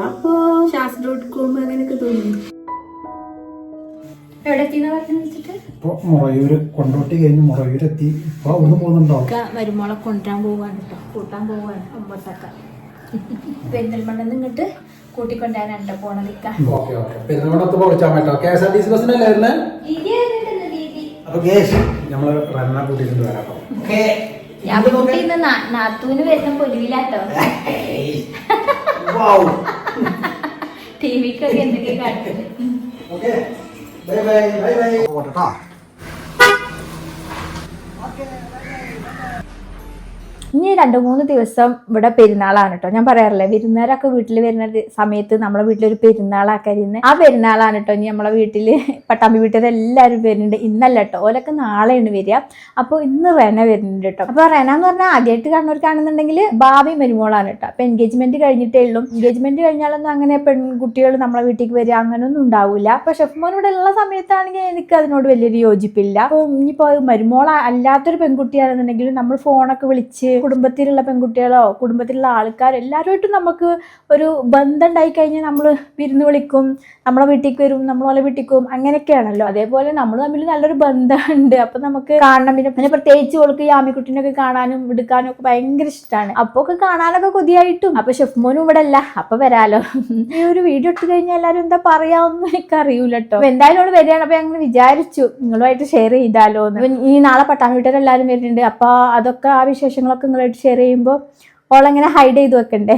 അപ്പോ അങ്ങനെയൊക്കെ തോന്നി ഇപ്പൊ മുറയൂര് കൊണ്ടോട്ടി കഴിഞ്ഞ് മുറയൂരെത്തി. ഇപ്പൊ അവിടുന്ന് പോകുന്നുണ്ടോ? വരുമ്പോളെ കൊണ്ടുവരാൻ പോവാണ് കേട്ടോ കൂട്ടാൻ പോവാണ് ഒമ്പത്തക്ക പെരിന്തൽമണ്ണ ഇങ്ങോട്ട് കൂട്ടിക്കൊണ്ടാണ് പോണത്. Okay okay. പെരുന്നോടത്ത് പോയിച്ചാൽ പറ്റോ K S R T C ബസ്സിനല്ലേ അപ്പൊ കേസ് നമ്മൾ റണ്ണ കൂട്ടിയിട്ട് വരാം കേട്ടോ ഓക്കെ. ഞാൻ കുട്ടി ഇന്ന് നാ- നാത്തൂന് വരുന്ന പൊലിവിലാട്ടോ. ടി വിക്കൊക്കെ എന്തൊക്കെ കാട്ടുന്നത്? Okay. Bye bye bye bye. ഇനി രണ്ട് മൂന്ന് ദിവസം ഇവിടെ പെരുന്നാളാണ് കേട്ടോ ഞാൻ പറയാറില്ലേ വിരുന്നുകാരൊക്കെ വീട്ടിൽ വരുന്ന സമയത്ത് നമ്മളെ വീട്ടിലൊരു പെരുന്നാളാക്കരിന്ന് ആ പെരുന്നാളാണ് കേട്ടോ ഇനി നമ്മളെ വീട്ടിൽ പട്ടാമ്പി വീട്ടിൽ എല്ലാവരും വരുന്നുണ്ട്. ഇന്നല്ല കേട്ടോ ഓലൊക്കെ നാളെയാണ് വരിക. അപ്പോൾ ഇന്ന് റെന വരുന്നുണ്ട് കേട്ടോ അപ്പോൾ റെന എന്ന് പറഞ്ഞാൽ ആദ്യമായിട്ട് കാണുന്നവർക്കാണെന്നുണ്ടെങ്കിൽ ഭാവി മരുമോളാണ് കേട്ടോ അപ്പോൾ എൻഗേജ്മെന്റ് കഴിഞ്ഞിട്ടേ ഉള്ളൂ. എൻഗേജ്മെന്റ് കഴിഞ്ഞാലൊന്നും അങ്ങനെ പെൺകുട്ടികൾ നമ്മളെ വീട്ടിലേക്ക് വരിക അങ്ങനെയൊന്നും ഉണ്ടാവില്ല അപ്പോൾ ഷെഫ്മോൻ ഇവിടെ ഉള്ള സമയത്താണെങ്കിൽ എനിക്ക് അതിനോട് വലിയൊരു യോജിപ്പില്ല. അപ്പോൾ ഇനിയിപ്പോൾ മരുമോൾ അല്ലാത്തൊരു പെൺകുട്ടിയാണെന്നുണ്ടെങ്കിലും നമ്മൾ ഫോണൊക്കെ വിളിച്ച് കുടുംബത്തിലുള്ള പെൺകുട്ടികളോ കുടുംബത്തിലുള്ള ആൾക്കാർ എല്ലാവരുമായിട്ടും നമുക്ക് ഒരു ബന്ധം ഉണ്ടായി കഴിഞ്ഞാൽ നമ്മൾ വിരുന്ന് വിളിക്കും നമ്മളെ വീട്ടിലേക്ക് വരും നമ്മളെ വീട്ടിൽ പോകും അങ്ങനെയൊക്കെയാണല്ലോ. അതേപോലെ നമ്മൾ തമ്മിൽ നല്ലൊരു ബന്ധമുണ്ട്. അപ്പം നമുക്ക് കാണണം. പിന്നെ പിന്നെ പ്രത്യേകിച്ച് ഓൾക്ക് ഈ ആമിക്കുട്ടിനൊക്കെ കാണാനും എടുക്കാനും ഒക്കെ ഭയങ്കര ഇഷ്ടമാണ്. അപ്പോൾ ഒക്കെ കാണാനൊക്കെ കൊതിയായിട്ടും. അപ്പോൾ ഷെഫ് മോനും ഇവിടെ അല്ല. അപ്പോൾ വരാലോ. ഈ ഒരു വീഡിയോ ഇട്ട് കഴിഞ്ഞാൽ എല്ലാവരും എന്താ പറയാമെന്ന് എനിക്കറിയൂല കേട്ടോ. എന്തായാലും അവൾ വരികയാണ്. അപ്പോൾ ഞങ്ങൾ വിചാരിച്ചു നിങ്ങളുമായിട്ട് ഷെയർ ചെയ്താലോ എന്ന് ഈ നാളെ പട്ടാമ്പി എല്ലാവരും വരുന്നുണ്ട്. അപ്പോൾ അതൊക്കെ ആ വിശേഷങ്ങളൊക്കെ നിങ്ങളായിട്ട് ഷെയർ ചെയ്യുമ്പോൾ ഓളെങ്ങനെ ഹൈഡ് ചെയ്ത് വെക്കണ്ടേ.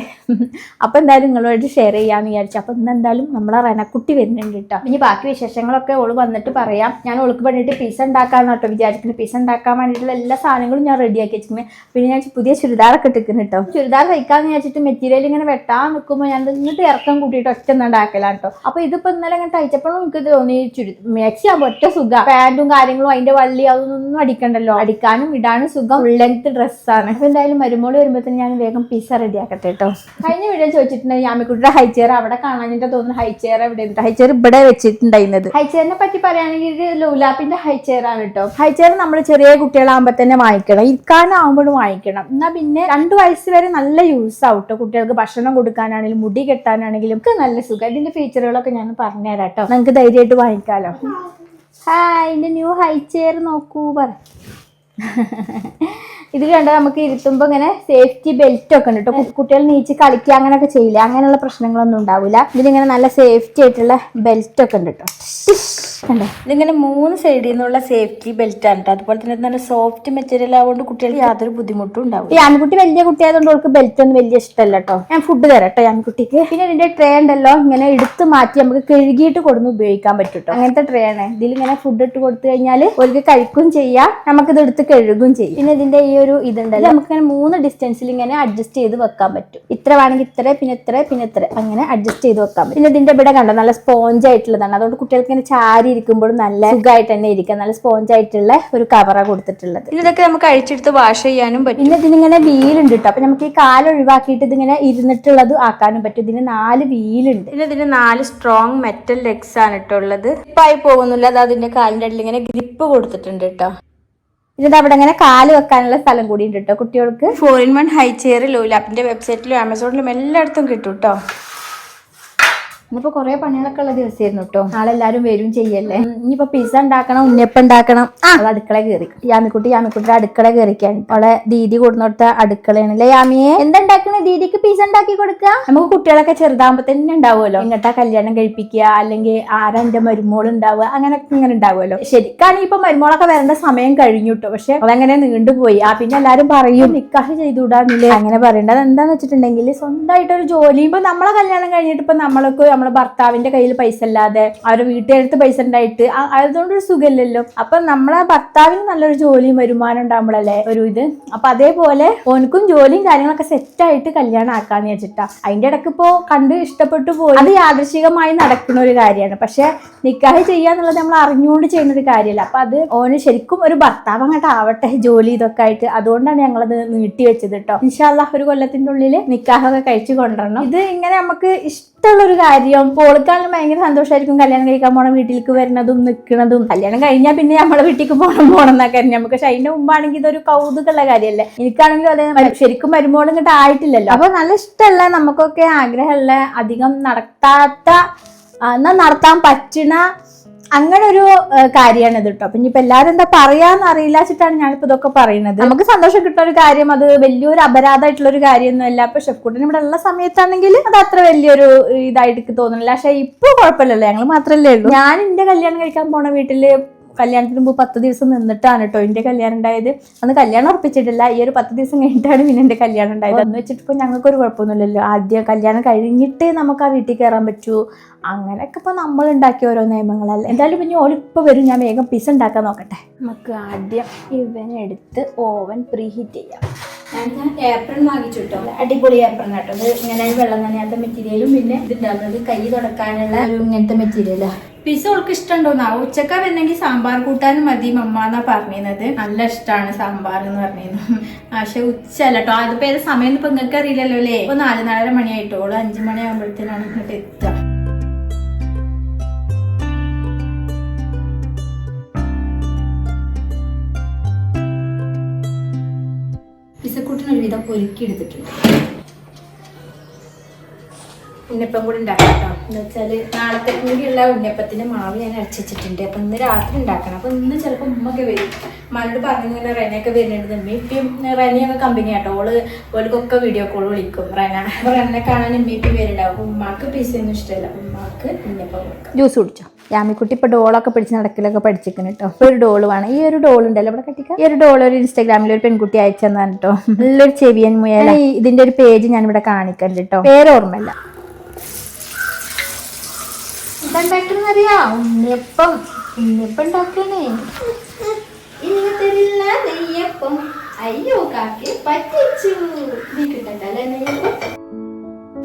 അപ്പോൾ എന്തായാലും നിങ്ങളോട് ഷെയർ ചെയ്യാമെന്ന് വിചാരിച്ചു. അപ്പോൾ ഇന്ന് എന്തായാലും നമ്മളെ റെനക്കുട്ടി വരുന്നുണ്ട് കേട്ടോ ഇനി ബാക്കി വിശേഷങ്ങളൊക്കെ ഓൾ വന്നിട്ട് പറയാം. ഞാൻ ഓൾക്ക് വേണ്ടിയിട്ട് പിസ ഉണ്ടാക്കാന്ന് കേട്ടോ വിചാരിക്കുന്നത് പിസ ഉണ്ടാക്കാൻ വേണ്ടിയിട്ടുള്ള എല്ലാ സാധനങ്ങളും ഞാൻ റെഡിയാക്കി വെച്ചിരിക്കുന്നത് പിന്നെ ഞാൻ പുതിയ ചുരിദാറൊക്കെ ഇട്ടിരിക്കുന്നു കേട്ടോ ചുരിദാർ തയ്ക്കാന്ന് വിചാരിച്ചിട്ട് മെറ്റീരിയൽ ഇങ്ങനെ വെട്ടാൻ നിൽക്കുമ്പോൾ ഞാൻ ഇങ്ങോട്ട് ഇറക്കം കൂട്ടിയിട്ട് ഒറ്റ ഉണ്ടാക്കലാണ് കേട്ടോ അപ്പോൾ ഇതിപ്പോൾ ഇന്നലെ ഇങ്ങനെ തയ്ച്ചപ്പോഴും എനിക്ക് തോന്നി ചുരി മാക്സി ആകുമ്പോൾ ഒറ്റ സുഖ. പാന്റും കാര്യങ്ങളും അതിന്റെ വള്ളി അതൊന്നും അടിക്കണ്ടല്ലോ. അടിക്കാനും ഇടാനും സുഖം. ഫുൾ ലെങ്ത് ഡ്രസ്സാണ് അപ്പോൾ എന്തായാലും മരുമോൾ വരുമ്പോൾ തന്നെ ഞാൻ വേഗം പിസ റെഡി ആക്കട്ടെ കേട്ടോ കഴിഞ്ഞ വീഡിയോ ചോദിച്ചിട്ടുണ്ടെങ്കിൽ യാമിക്കുട്ടിയുടെ ഹൈ ചെയർ അവിടെ കാണാനിട്ട് തോന്നുന്നു ഹൈചെയർ എവിടെ ഹൈ ചെയർ ഇവിടെ വെച്ചിട്ടുണ്ടായിരുന്നത്. ഹൈചെയറിനെ പറ്റി പറയുകയാണെങ്കിൽ ലൂലാപ്പിന്റെ ഹൈ ചെയർ ആണ് കേട്ടോ ഹൈ ചെയർ നമ്മൾ ചെറിയ കുട്ടികളാകുമ്പോൾ തന്നെ വാങ്ങിക്കണം. ഇരിക്കാനാവുമ്പോഴും വാങ്ങിക്കണം. എന്നാൽ പിന്നെ രണ്ട് വയസ്സ് വരെ നല്ല യൂസ് ആവും കേട്ടോ കുട്ടികൾക്ക് ഭക്ഷണം കൊടുക്കാനാണെങ്കിലും മുടി കെട്ടാനാണെങ്കിലും ഒക്കെ നല്ല സുഖം. ഇതിന്റെ ഫീച്ചറുകളൊക്കെ ഞാൻ പറഞ്ഞുതരാം കേട്ടോ നിങ്ങൾക്ക് ധൈര്യമായിട്ട് വാങ്ങിക്കാലോ. ഹായ് ഇതിന്റെ ന്യൂ ഹൈ ചെയർ നോക്കൂ പറ. ഇത് കണ്ട നമുക്ക് ഇരുത്തുമ്പോൾ ഇങ്ങനെ സേഫ്റ്റി ബെൽറ്റ് ഒക്കെ ഉണ്ട് കേട്ടോ കുട്ടികൾ നീച്ച് കളിക്കുക അങ്ങനെയൊക്കെ ചെയ്യില്ല? അങ്ങനെയുള്ള പ്രശ്നങ്ങളൊന്നും ഉണ്ടാവില്ല ഇതിലിങ്ങനെ നല്ല സേഫ്റ്റി ആയിട്ടുള്ള ബെൽറ്റ് ഒക്കെ ഉണ്ട് കേട്ടോ കണ്ടോ? ഇതിങ്ങനെ മൂന്ന് സൈഡിൽ നിന്നുള്ള സേഫ്റ്റി ബെൽറ്റ് ആണ് കേട്ടോ അതുപോലെ തന്നെ നല്ല സോഫ്റ്റ് മെറ്റീരിയൽ ആയതുകൊണ്ട് കുട്ടികൾക്ക് യാതൊരു ബുദ്ധിമുട്ടും ഉണ്ടാവും ഈ ആൺകുട്ടി വലിയ കുട്ടി ആയതുകൊണ്ട് അവൾക്ക് ബെൽറ്റ് ഒന്നും വലിയ ഇഷ്ടമല്ല കേട്ടോ ഞാൻ ഫുഡ് തരാം കേട്ടോ ആൺകുട്ടിക്ക്. പിന്നെ ഇതിന്റെ ട്രേ ഉണ്ടല്ലോ. ഇങ്ങനെ എടുത്ത് മാറ്റി നമുക്ക് കഴുകിയിട്ട് കൊടുന്ന് ഉപയോഗിക്കാൻ പറ്റും കേട്ടോ അങ്ങനത്തെ ട്രേ ആണ്. ഇതിൽ ഇങ്ങനെ ഫുഡ് ഇട്ട് കൊടുത്തു കഴിഞ്ഞാൽ ഒരു കഴിക്കും ചെയ്യാം. നമുക്കിത് എടുത്ത് കഴുകും ചെയ്യും. പിന്നെ ഇതിന്റെ ഈ ഒരു ഇതുണ്ടല്ലോ. നമുക്ക് ഇങ്ങനെ മൂന്ന് ഡിസ്റ്റൻസിൽ ഇങ്ങനെ അഡ്ജസ്റ്റ് ചെയ്ത് വെക്കാൻ പറ്റും. ഇത്ര വേണമെങ്കിൽ ഇത്ര പിന്നെ ഇത്ര പിന്നെ ഇത്ര. അങ്ങനെ അഡ്ജസ്റ്റ് ചെയ്ത് വെക്കാൻ പറ്റും. പിന്നെ ഇതിന്റെ ഇവിടെ കണ്ടോ നല്ല സ്പോഞ്ച് ആയിട്ടുള്ളതാണ്. അതുകൊണ്ട് കുട്ടികൾക്ക് ഇങ്ങനെ ചാരി ഇരിക്കുമ്പോഴും നല്ല സുഖമായിട്ട് തന്നെ ഇരിക്കാം. നല്ല സ്പോഞ്ച് ആയിട്ടുള്ള ഒരു കവറാണ് കൊടുത്തിട്ടുള്ളത്. ഇതൊക്കെ നമുക്ക് അഴിച്ചെടുത്ത് വാഷ് ചെയ്യാനും പറ്റും. പിന്നെ ഇതിനിങ്ങനെ വീലുണ്ട് കേട്ടോ അപ്പൊ നമുക്ക് ഈ കാൽ ഒഴിവാക്കിയിട്ട് ഇതിങ്ങനെ ഇരുന്നിട്ടുള്ളത് ആക്കാനും പറ്റും. ഇതിന് നാല് വീലുണ്ട്. പിന്നെ ഇതിന് നാല് സ്ട്രോങ് മെറ്റൽ ലെഗ്സ് ആണ് കേട്ടോ ഉള്ളത്. ഇപ്പായി പോകുന്നില്ല. അത് അതിന്റെ കാലിന്റെ അടിയിൽ ഇങ്ങനെ ഗ്രിപ്പ് കൊടുത്തിട്ടുണ്ട് കേട്ടോ ഇതിന്റെ അവിടെ അങ്ങനെ കാൽ വെക്കാനുള്ള സ്ഥലം കൂടി ഉണ്ട് കേട്ടോ കുട്ടികൾക്ക് four in one high chair ലോലാപ്പിന്റെ വെബ്സൈറ്റിലും ആമസോണിലും എല്ലായിടത്തും കിട്ടും കേട്ടോ ഇന്നിപ്പോ കുറെ പണികളൊക്കെ ഉള്ള ദിവസമായിരുന്നു കേട്ടോ നാളെ എല്ലാരും വരും ചെയ്യല്ലേ. ഇനിയിപ്പൊ പിസ്സ ഉണ്ടാക്കണം ഉണ്ണിയപ്പം ഉണ്ടാക്കണം. അത് അടുക്കള കയറി യാമിക്കുട്ടി യാമിക്കുട്ടിയുടെ അടുക്കള കയറിക്കാൻ അവളെ ദീദി കൊടുന്നോടുത്ത അടുക്കളയാണ് അല്ലെ യാമിയെ? എന്താ ദീദിക്ക് പിസ്സ ഉണ്ടാക്കി കൊടുക്കുക നമുക്ക് കുട്ടികളൊക്കെ ചെറുതാകുമ്പോ തന്നെ ഉണ്ടാവുമല്ലോ. ഇങ്ങട്ടാ കല്യാണം കഴിപ്പിക്കുക അല്ലെങ്കിൽ ആരാ എന്റെ മരുമോൾ ഉണ്ടാവുക അങ്ങനെയൊക്കെ ഇങ്ങനെ ഉണ്ടാവുമല്ലോ. ശരിക്കാണെങ്കിൽ ഇപ്പൊ മരുമോളൊക്കെ വരേണ്ട സമയം കഴിഞ്ഞു കേട്ടോ പക്ഷെ അതങ്ങനെ നീണ്ടുപോയി. ആ പിന്നെ എല്ലാരും പറയും നിക്കാഹ് ചെയ്തുകൂടാന്നില്ലേ അങ്ങനെ പറയേണ്ടത് എന്താന്ന് വെച്ചിട്ടുണ്ടെങ്കിൽ സ്വന്തമായിട്ട് ഒരു ജോലി. ഇപ്പൊ നമ്മളെ കല്യാണം കഴിഞ്ഞിട്ട് ഇപ്പൊ നമ്മളൊക്കെ നമ്മളെ ഭർത്താവിന്റെ കയ്യിൽ പൈസ അല്ലാതെ അവരുടെ വീട്ടുകാരത്ത് പൈസ ഉണ്ടായിട്ട് അതുകൊണ്ട് ഒരു സുഖമില്ലല്ലോ. അപ്പൊ നമ്മളെ ഭർത്താവിന് നല്ലൊരു ജോലിയും വരുമാനം ഉണ്ടാകുമ്പോഴല്ലേ ഒരു ഇത്? അപ്പൊ അതേപോലെ ഓനക്കും ജോലിയും കാര്യങ്ങളൊക്കെ സെറ്റ് ആയിട്ട് കല്യാണം ആക്കാന്ന് വെച്ചിട്ടാ അതിന്റെ ഇടയ്ക്ക് ഇപ്പോ കണ്ട് ഇഷ്ടപ്പെട്ടു പോയി. അത് യാദൃശികമായി നടക്കുന്ന ഒരു കാര്യമാണ്. പക്ഷെ നിക്കാഹ് ചെയ്യാന്നുള്ളത് നമ്മൾ അറിഞ്ഞുകൊണ്ട് ചെയ്യുന്ന ഒരു കാര്യമല്ല. അപ്പൊ അത് ഓന് ശരിക്കും ഒരു ഭർത്താവ് അങ്ങോട്ട് ആവട്ടെ ജോലി ഇതൊക്കെ ആയിട്ട്. അതുകൊണ്ടാണ് ഞങ്ങളത് നീട്ടി വെച്ചത് കേട്ടോ. ഇൻഷാല്ല ഒരു കൊല്ലത്തിന്റെ ഉള്ളിൽ നിക്കാഹൊക്കെ കഴിച്ചു കൊണ്ടുവരണം. ഇത് ഇങ്ങനെ നമുക്ക് ഇഷ്- ഇഷ്ടമുള്ള ഒരു കാര്യം പോളിക്കാണെങ്കിലും ഭയങ്കര സന്തോഷമായിരിക്കും കല്യാണം കഴിക്കാൻ പോണം വീട്ടിലേക്ക് വരുന്നതും നിൽക്കുന്നതും. കല്യാണം കഴിഞ്ഞാൽ പിന്നെ നമ്മളെ വീട്ടിലേക്ക് പോകണം പോകണം എന്നൊക്കെ നമുക്ക് പക്ഷെ അതിന്റെ മുമ്പാണെങ്കിൽ ഇതൊരു കൗതുകമുള്ള കാര്യമല്ലേ എനിക്കാണെങ്കിലും അതെ ശരിക്കും വരുമ്പോൾ ഇങ്ങോട്ട് ആയിട്ടില്ലല്ലോ. അപ്പൊ നല്ല ഇഷ്ടമുള്ള നമുക്കൊക്കെ ആഗ്രഹമുള്ള അധികം നടത്താത്ത എന്നാൽ എന്നാ നടത്താൻ പറ്റണ അങ്ങനെ ഒരു കാര്യമാണ് ഇത് കേട്ടോ അപ്പൊ ഇനിയിപ്പോ എല്ലാരും എന്താ പറയാന്ന് അറിയില്ല വെച്ചിട്ടാണ് ഞാനിപ്പോ ഇതൊക്കെ പറയുന്നത്. നമുക്ക് സന്തോഷം കിട്ടുന്ന ഒരു കാര്യം അത് വലിയൊരു അപരാധമായിട്ടുള്ള ഒരു കാര്യമൊന്നും അല്ല ഇപ്പൊ ഷെഫ്കുട്ടൻ ഇവിടെ ഉള്ള സമയത്താണെങ്കിൽ അത് അത്ര വലിയൊരു ഇതായിട്ട് തോന്നുന്നില്ല. പക്ഷെ ഇപ്പൊ കുഴപ്പമില്ലല്ലോ. ഞങ്ങൾ മാത്രല്ലേ ഉള്ളൂ. ഞാൻ എന്റെ കല്യാണം കഴിക്കാൻ പോണ വീട്ടിൽ കല്യാണത്തിന് മുമ്പ് പത്ത് ദിവസം നിന്നിട്ടാണ് കേട്ടോ എന്റെ കല്യാണം ഉണ്ടായത്. അന്ന് കല്യാണം ഉറപ്പിച്ചിട്ടില്ല. ഈ ഒരു പത്ത് ദിവസം കഴിഞ്ഞിട്ടാണ് പിന്നെ എന്റെ കല്യാണം ഉണ്ടായത്. എന്ന് വെച്ചിട്ട് ഇപ്പൊ ഞങ്ങൾക്കൊരു കുഴപ്പമൊന്നുമില്ലല്ലോ. ആദ്യം കല്യാണം കഴിഞ്ഞിട്ട് നമുക്ക് ആ വീട്ടിൽ കയറാൻ പറ്റൂ. അങ്ങനെയൊക്കെ ഇപ്പൊ നമ്മൾ ഉണ്ടാക്കിയ ഓരോ നിയമങ്ങളല്ല. എന്തായാലും പിന്നെ ഓളിപ്പോൾ വരും. ഞാൻ വേഗം പിസ ഉണ്ടാക്കാൻ നോക്കട്ടെ. നമുക്ക് ആദ്യം ഇവനെടുത്ത് ഓവൻ പ്രീഹീറ്റ് ചെയ്യാം. ഞാൻ ഏപ്രിൽ വാങ്ങിച്ചു കേട്ടോ അടിപൊളി ഏപ്രൺ കേട്ടോ ഇത് ഇങ്ങനെ വെള്ളം നനയാത്ത മെറ്റീരിയലും പിന്നെ ഇതുണ്ടാവുന്നത് കൈ തുടക്കാനുള്ള ഒരു ഇങ്ങനത്തെ മെറ്റീരിയലാ പിസ ഓൾക്ക് ഇഷ്ടമുണ്ടോന്നാ ഉച്ചക്ക വരുന്നെങ്കിൽ സാമ്പാർ കൂട്ടാനും മതി മമ്മ എന്നാ പറഞ്ഞിരുന്നത്. നല്ല ഇഷ്ടമാണ് സാമ്പാർ എന്ന് പറഞ്ഞിരുന്നു. പക്ഷെ ഉച്ച അല്ല കേട്ടോ അതിപ്പോ ഏത് സമയം ഇപ്പൊ നിങ്ങൾക്ക് അറിയില്ലല്ലോ അല്ലേ? ഇപ്പൊ നാല് നാലര മണിയായിട്ടോളൂ അഞ്ചു മണിയാകുമ്പോഴത്തേനാണ് ഇങ്ങോട്ട് എത്തുക. പിസക്കൂട്ടിന് ഒരുവിധം ഒരുക്കി എടുത്തിട്ടുണ്ട് ഉണ്ണിയപ്പം കൂടി ഉണ്ടാക്കാം കേട്ടോ എന്ന് വെച്ചാൽ നാളത്തെ കൂടിയുള്ള ഉണ്ണിയപ്പത്തിന്റെ മാവ് ഞാൻ അടിച്ചിട്ടുണ്ട് അപ്പൊ ഇന്ന് രാത്രി ഉണ്ടാക്കണം. അപ്പൊ ഇന്ന് ചിലപ്പോൾ ഉമ്മൊക്കെ വരും. ഉമ്മാനോട് പറഞ്ഞു ഇങ്ങനെ റെനയൊക്കെ വരുന്നുണ്ട്. ഉമ്മ ഇപ്പം റെനയൊക്കെ കമ്പനി ആട്ടോ. ഓൾ ഓൾക്കൊക്കെ വീഡിയോ കോൾ വിളിക്കും. റെന അപ്പൊ റെനെ കാണാൻ ഉമ്മ ഇപ്പം വരുന്നുണ്ടാവും അപ്പൊ ഉമ്മാക്ക് പീസൊന്നും ഇഷ്ടമല്ല. അപ്പൊ ഉമ്മാക്ക് ഉണ്ണിയപ്പം കൊടുക്കാം. ജ്യൂസ് കുടിച്ചോ? യാമിക്കുട്ടി ഇപ്പൊ ഡോളൊക്കെ പിടിച്ച് നടക്കലൊക്കെ പഠിച്ചിരിക്കുന്നു കേട്ടോ ഒരു ഡോൾ വേണം. ഈ ഒരു ഡോൾ ഉണ്ടല്ലോ ഇവിടെ കട്ടിക്ക? ഈ ഒരു ഡോൾ ഒരു ഇൻസ്റ്റാഗ്രാമിൽ ഒരു പെൺകുട്ടി അയച്ചു തന്നാണ് കേട്ടോ നല്ലൊരു ചെവിയൻ മുയല ഇതിന്റെ ഒരു പേജ് ഞാൻ ഇവിടെ കാണിക്കണ്ട് കേട്ടോ പേര് ഓർമ്മയില്ല. ഇതുണ്ടാക്കുന്നറിയാ ഉണ്ണിയപ്പം ഉണ്ണിയപ്പം ഉണ്ടാക്കണേ ഇനി തരില്ല നെയ്യപ്പം അയ്യോ കാക്കി പറ്റിച്ചു. നീ കിട്ടണ്ടല്ലേ നെയ്യപ്പം?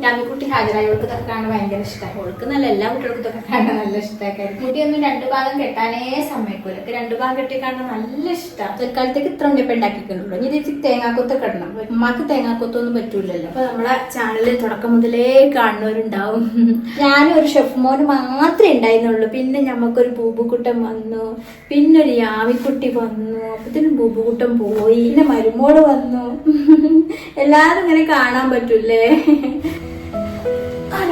രാമിക്കുട്ടി ഹാജരായവൾക്ക് ഇതൊക്കെ കാണാൻ ഭയങ്കര ഇഷ്ടമായി അവൾക്ക് നല്ല എല്ലാ കുട്ടികൾക്കും ഇതൊക്കെ കാണാൻ നല്ല ഇഷ്ടമൊക്കെ കുട്ടിയൊന്നും രണ്ടു ഭാഗം കെട്ടാനേ സമ്മതിക്കൂല. രണ്ടു ഭാഗം കെട്ടി കാണാൻ നല്ല ഇഷ്ടമാണ് തൽക്കാലത്തേക്ക് ഇത്ര ഉണ്ണിയപ്പം ഉണ്ടാക്കിക്കുന്നുള്ളൂ ഇനി ഇത് തേങ്ങാക്കൊത്ത് കിടണം ഉമ്മാക്ക് തേങ്ങാക്കൊത്തൊന്നും പറ്റൂലല്ലോ. അപ്പൊ നമ്മളെ ചാനലിൽ തുടക്കം മുതലേ കാണുന്നവരുണ്ടാവും. ഞാനും ഒരു ഷെഫ് മോന് മാത്രമേ ഉണ്ടായിരുന്നുള്ളൂ. പിന്നെ ഞമ്മക്കൊരു ബൂബുക്കുട്ടൻ വന്നു. പിന്നെ ഒരു യാമിക്കുട്ടി വന്നു അപ്പത്തിനും ബൂബുക്കുട്ടൻ പോയി. പിന്നെ മരുമോൾ വന്നു. എല്ലാരും ഇങ്ങനെ കാണാൻ പറ്റൂലേ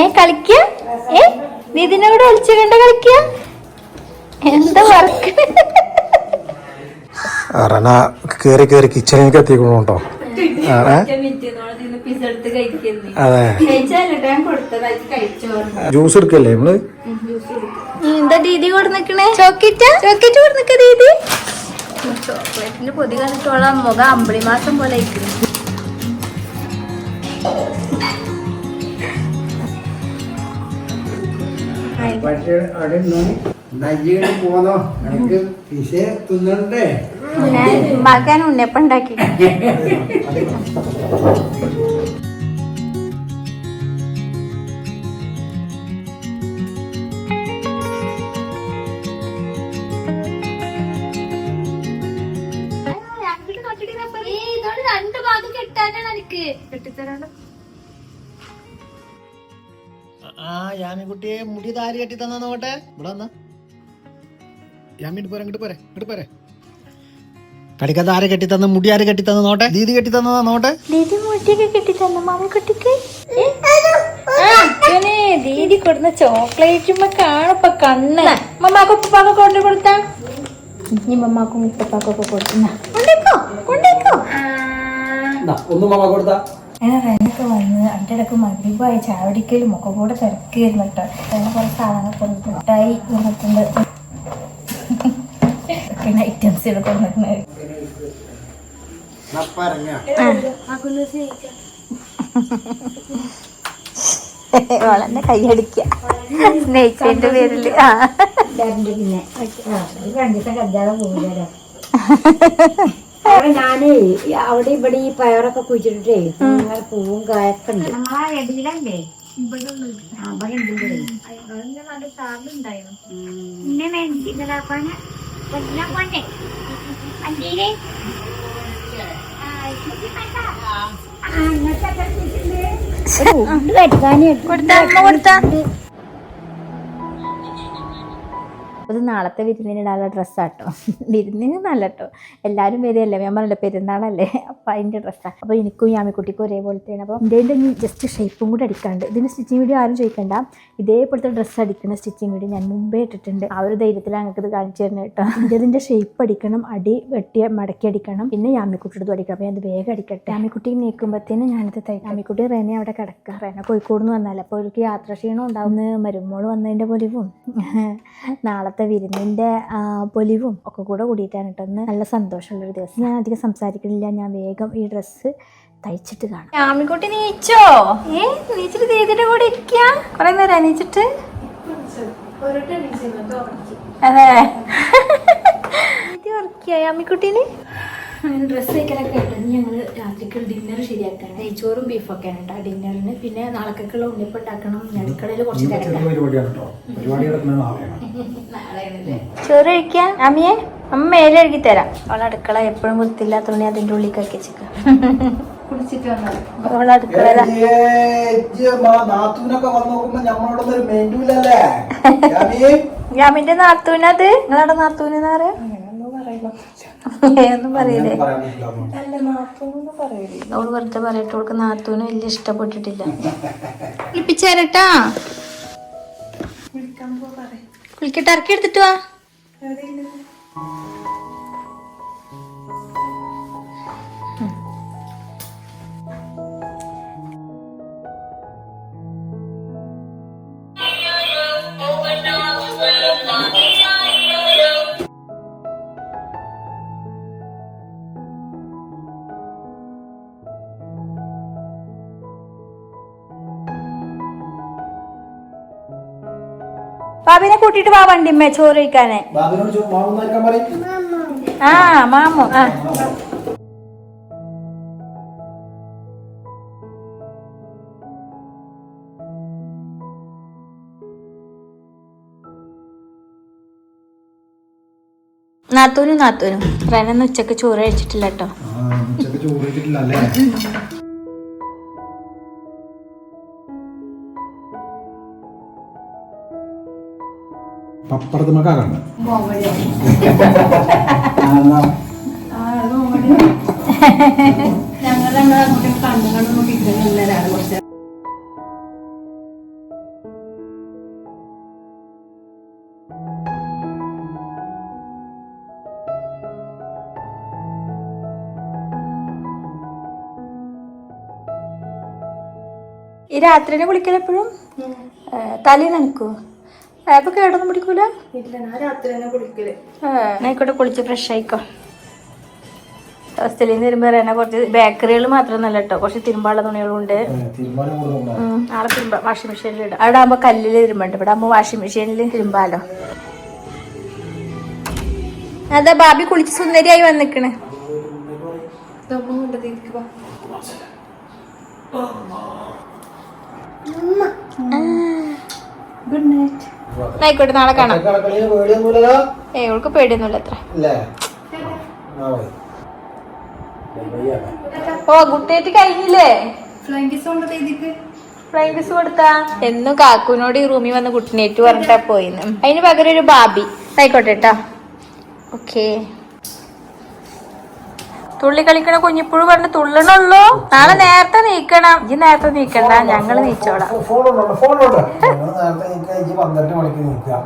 ഏ കളിക്ക? ഏ നിതിനോട് ഒളിച്ചു കണ്ട കളിക്ക? എന്താ വർക്ക്? റണ കേറി കേറി കിച്ചണിലേക്ക് എത്തിക്കണു കേട്ടോ പിസ്സ എടുത്ത് കഴിക്കുന്നേ അതെ. ജ്യൂസ് എടുക്കല്ലേ നമ്മൾ? എന്താ ദീദി കൂടെ നിക്കണേ ചോക്കിറ്റ ചോക്കിറ്റ് കൂടെ നിക്ക ദീദി. ചോക്ലേറ്റിന്റെ പൊതി കണ്ടിട്ടോളാം മുഖം അമ്പിളി മാസം പോലെ ഇരിക്കുന്നു പക്ഷേ അവിടെ നയ്യീട് പോന്നോ? എനിക്ക് പിശ തിന്നണ്ടേ? ഞാൻ ഉണ്ണിയപ്പം ഉണ്ടാക്കി. രണ്ട് ഭാഗം കെട്ടാനാണ് എനിക്ക് കെട്ടിത്തരാണ്ട് ആ യാമിക്കുട്ടിയെ മുടി താരി കെട്ടി തന്നാ നോക്കട്ടെ. ഇവിടെ വന്നാ. യാമി ഇട്ട് പോരെ ഇങ്ങോട്ട് പോരെ ഇങ്ങോട്ട് പോരെ. കടിക്കത്ത് ആരെ കെട്ടി തന്ന മുടി ആരെ കെട്ടി തന്ന നോട്ടെ ദീദി കെട്ടി തന്നതാ നോട്ടെ ദീദി മുട്ടിയൊക്കെ കെട്ടിത്തന്നു മാമിക്കുട്ടിക്ക് ദീദി കൊടുന്ന ചോക്ലേറ്റ് കാണപ്പ കണ്ണ്. മമ്മാക്ക് ഉപ്പാക്കൊക്കെ കൊണ്ടു കൊടുത്താ? ഇനി മമ്മാക്കും ഉപ്പാക്കൊക്കെ കൊടുക്കുന്ന കൊണ്ടേക്കോ കൊണ്ടേക്കോ. ഒന്ന് മമ്മ കൊടുത്ത. അങ്ങനെ റെനൊക്കെ വന്ന് അതിന്റെ ഇടയ്ക്ക് മദ്രീപായി ചാവടിക്കലും ഒക്കെ കൂടെ തിരക്കായിരുന്നു കേട്ടോ അങ്ങനെ കുറേ സാധനങ്ങൾ മിഠായി വന്നിട്ടുണ്ട് പിന്നെ ഐറ്റംസ് ഇവിടെ പറഞ്ഞ വളന്നെ കൈയടിക്കുക സ്നേഹിച്ചതിന്റെ പേരിൽ ആ പിന്നെ ദിവസം കല്യാണം പോകില്ലല്ലോ അവിടെ ഞാനേ അവിടെ ഇവിടെ ഈ പയറൊക്കെ കുഴിച്ചിട്ടേ അങ്ങനെ പൂവും കായൊക്കെ ഉണ്ട്. അത് നാളത്തെ വിരുന്നിനിടാനുള്ള ഡ്രസ്സാട്ടോ. വിരുന്നിന് നല്ല കേട്ടോ എല്ലാവരും വരികയല്ലേ? ഞാൻ പറഞ്ഞില്ല പെരുന്നാളല്ലേ? അപ്പം അതിന്റെ ഡ്രസ്സാണ് അപ്പോൾ എനിക്കും യാമിക്കുട്ടിക്കും ഒരേപോലത്തെയാണ്. അപ്പോൾ ഇതിന്റെ ജസ്റ്റ് ഷേപ്പും കൂടി അടിക്കാണ്ട്. ഇതിന് സ്റ്റിച്ചിങ് വീഡിയോ ആരും ചോദിക്കണ്ട. ഇതേപോലത്തെ ഡ്രസ്സ് അടിക്കുന്ന സ്റ്റിച്ചിങ് വീഡിയോ ഞാൻ മുമ്പേ ഇട്ടിട്ടുണ്ട്. ആ ഒരു ധൈര്യത്തിൽ ഞങ്ങൾക്ക് ഇത് കാണിച്ചു തരുന്നത് കേട്ടോ. ഇതിന്റെ ഷേപ്പ് അടിക്കണം അടി വെട്ടി മടക്കി അടിക്കണം പിന്നെ യാമിക്കുട്ടിയുടെ അടിക്കണം. അപ്പോൾ ഞാൻ അത് വേഗം അടിക്കട്ടെ. യാമിക്കുട്ടി നീക്കുമ്പോഴത്തേനും ഞാനിത് തയ്ക്കും. യാമിക്കുട്ടി റേനെ അവിടെ കിടക്കുക റേന കോഴിക്കോട് നിന്ന് വന്നാലേ. അപ്പോൾ അവർക്ക് യാത്ര ക്ഷീണം ഉണ്ടാവുന്ന മരുമോൾ വന്നതിന്റെ പൊലിവും. നാളത്തെ വിരുന്നിന്റെ പൊലിവും ഒക്കെ കൂടെ കൂടിയിട്ടാണ് കേട്ടോ ഒന്ന് നല്ല സന്തോഷമുള്ളൊരു ദിവസം. ഞാൻ അധികം സംസാരിക്കുന്നില്ല ഞാൻ വേഗം ഈ ഡ്രസ്സ് തയ്ച്ചിട്ട് കാണാം. ആമിക്കുട്ടി നീച്ചോ? ഏ നീച്ചിട്ട് ദീദിയുടെ കൂടെ ഇരിക്കാം? കുറെ നേരം നീച്ചിട്ട്? അതെ. ഇത് യാമിക്കുട്ടീന് ഡ്രസ്സ് തയ്ക്കലൊക്കെ ആയിട്ട് ഞങ്ങൾ രാത്രിക്ക് ഡിന്നർ ശരിയാക്കാൻ നെയ്ച്ചോറും ബീഫൊക്കെയാണ് കേട്ടോ. ഡിന്നറിന് പിന്നെ നാളേക്കുള്ള ഉണ്ണിപ്പ് ഉണ്ടാക്കണം അടുക്കളയിൽ കുറച്ച് ചോറ് കഴിക്കാൻ അമ്മയെ അമ്മ മേലെ എഴുതി തരാം. അവളെ അടുക്കള എപ്പോഴും വൃത്തിയില്ലാത്തോണ്ട് തുണി അതിന്റെ ഉള്ളിൽ കക്കി വെച്ചിക്ക. അടുക്കള യാമിന്റെ നാത്തൂനത്? നിങ്ങളവിടെ നാത്തൂനെന്ന് പറയാ? ഒന്നും പറയില്ലേ? അവൾ വെറുതെ പറയട്ടെ അവൾക്ക് നാത്തൂന് വലിയ ഇഷ്ടപ്പെട്ടിട്ടില്ല. കുളിപ്പിച്ചേരട്ടാ കുളിക്കട്ടെ ഇറക്കി എടുത്തിട്ട് വാ കൂട്ടിട്ട് വാ വണ്ടിമ്മേ ചോറ് കഴിക്കാനെ. ആ മാമോ ആ. നാത്തൂനും നാത്തൂനും റനന്ന് ഉച്ചയ്ക്ക് ചോറ് കഴിച്ചിട്ടില്ല കേട്ടോ. ഉച്ചയ്ക്ക് ചോറ് കഴിച്ചിട്ടില്ല അല്ലേ? പപ്പടത്തുമക്കാകണ്ട ഈ രാത്രിനെ കുളിക്കൽ എപ്പോഴും തലയിൽ നനക്കൂ അപ്പൊ കേടൊന്നും പിടിക്കൂല? ആയിക്കോട്ടെ കുളിച്ച് ഫ്രഷ് ആയിക്കോ. ഹോസ്റ്റലിൽ നിന്ന് വരുമ്പോ തന്നെ കുറച്ച് ബേക്കറികൾ മാത്രമൊന്നല്ല കേട്ടോ കുറച്ച് തിരുമ്പാള തുണികളുണ്ട്. ഉണ്ട് നാളെ തിരുമ്പ വാഷിംഗ് മെഷീനിൽ ഇടാം. അവിടെ ആകുമ്പോ കല്ലിൽ തിരുമ്പുണ്ട്. ഇവിടെ ആകുമ്പോ വാഷിംഗ് മെഷീനിൽ തിരുമ്പാലോ. അതാ ബാബി കുളിച്ച് സുന്ദരിയായി വന്നിക്കണ്. ഗുഡ് നൈറ്റ് ആയിക്കോട്ടെ നാളെ കാണാം. ഏ ഓൾക്ക് പേടിയൊന്നുമില്ല അത്ര. ഓ ഗുഡ് കഴിഞ്ഞില്ലേ? ഫ്ലൈങ് കിസ് കൊടുത്താ? എന്നും കാക്കുവിനോട് ഈ റൂമിൽ വന്ന് കുട്ടിനേറ്റ് പറഞ്ഞിട്ടാ പോയിന്ന്. അതിന് പകരം ഒരു ബാബി. ആയിക്കോട്ടെ കേട്ടോ ഓക്കേ. തുള്ളി കളിക്കണ കുഞ്ഞിപ്പുഴു പറഞ്ഞ് തുള്ളണുള്ളൂ. നാളെ നേരത്തെ നീക്കണം. ഇനി നേരത്തെ നീക്കണ്ട. ഞങ്ങൾ നീച്ചോളാം. എനിക്ക് പന്ത്രണ്ട് മണിക്ക് നിൽക്കുക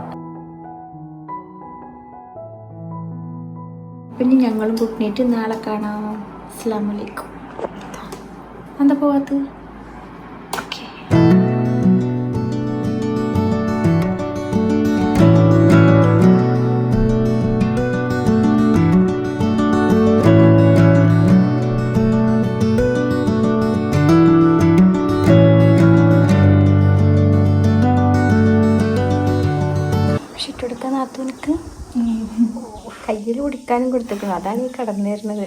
പിന്നെ ഞങ്ങളും കുട്ടിനേറ്റ് നാളെ കാണാം. അസ്സാം വലൈക്കും എന്താ പോവാത്ത കുടിക്കാനും കൊടുത്തേക്കുന്നു അതാണ് ഈ കടന്നു വരുന്നത്.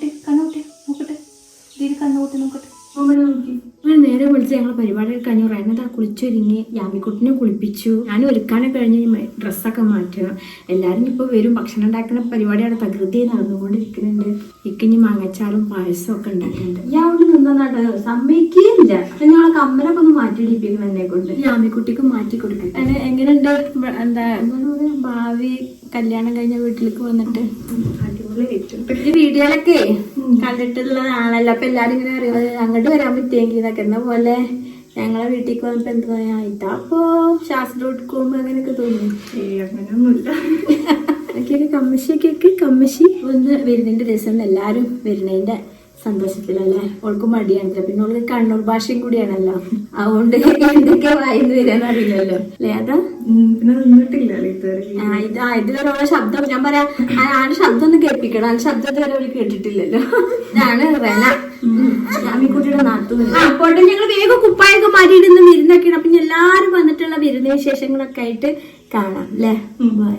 ദീദി കണ്ണൂട്ടി നോക്കട്ടെ. ദീദി കണ്ണൂട്ടി നോക്കട്ടെ. നേരെ വിളിച്ച് ഞങ്ങൾ പരിപാടി കഴിഞ്ഞു. റൈനതാ കുളിച്ചൊരുങ്ങി. യാമിക്കുട്ടിനെ കുളിപ്പിച്ചു. ഞാൻ ഒരുക്കാനൊക്കെ കഴിഞ്ഞ് ഡ്രസ്സൊക്കെ മാറ്റുക. എല്ലാവരും ഇപ്പോൾ വരും. ഭക്ഷണം ഉണ്ടാക്കുന്ന പരിപാടിയാണ് തകൃതി നടന്നുകൊണ്ടിരിക്കുന്നുണ്ട്. ഇക്കിഞ്ഞ് മാങ്ങച്ചാറും പായസം ഒക്കെ ഉണ്ടാക്കുന്നുണ്ട് ഞാൻ അവിടെ നിന്നതാണ് സമ്മതിക്കുകയില്ല ഞങ്ങളെ കമ്മലൊക്കെ ഒന്ന് മാറ്റിയിടിപ്പിക്കണം എന്നെ കൊണ്ട് യാമിക്കുട്ടിക്ക് മാറ്റി കൊടുക്കും എങ്ങനെയുണ്ട്? എന്താ ഭാവി കല്യാണം കഴിഞ്ഞ വീട്ടിലേക്ക് വന്നിട്ട്. വീഡിയോയിലൊക്കെ ഈ വീഡിയോയിലൊക്കെ കണ്ടിട്ടുള്ളതാണല്ലോ അപ്പൊ എല്ലാരും ഇങ്ങനെ അറിയാം അങ്ങോട്ട് വരാൻ പറ്റിയെങ്കിൽ എന്നൊക്കെ എന്ന പോലെ? ഞങ്ങളെ വീട്ടിൽ വന്നപ്പോ എന്ത് പറയാ ഇതാപ്പോ ശാസ്ത്രം എടുക്കുമ്പോ അങ്ങനെയൊക്കെ തോന്നി അങ്ങനെയൊന്നുമില്ല. എനിക്കൊക്കെ കമ്മശിയൊക്കെ കമ്മശി. ഒന്ന് വരുന്നതിന്റെ ദിവസം എല്ലാരും വരുന്നതിന്റെ സന്തോഷത്തിലല്ലേ? ഓൾക്ക് മടിയാണില്ല. പിന്നെ ഓൾക്ക് കണ്ണൂർ ഭാഷയും കൂടിയാണല്ലോ. അതുകൊണ്ട് എന്തൊക്കെ വായിന്ന് വരാൻ അറിയില്ലല്ലോ. അല്ലേ അതാ? ഇത് ഇതിലൊരാളെ ശബ്ദം ഞാൻ പറയാ ആ, ആടെ ശബ്ദം ഒന്ന് കേൾപ്പിക്കണം. ആ ശബ്ദം ഇതുവരെ അവർ കേട്ടിട്ടില്ലല്ലോ. ഇതാണ് റെന. ഷാമിക്കുട്ടിയുടെ അപ്പോൾ ഞങ്ങൾ വേഗം കുപ്പായൊക്കെ മാറ്റിയിടുന്ന വിരുന്നൊക്കെയാണ്. അപ്പൊ എല്ലാരും വന്നിട്ടുള്ള വിരുന്ന വിശേഷങ്ങളൊക്കെ ആയിട്ട് കാണാം അല്ലേ? ബൈ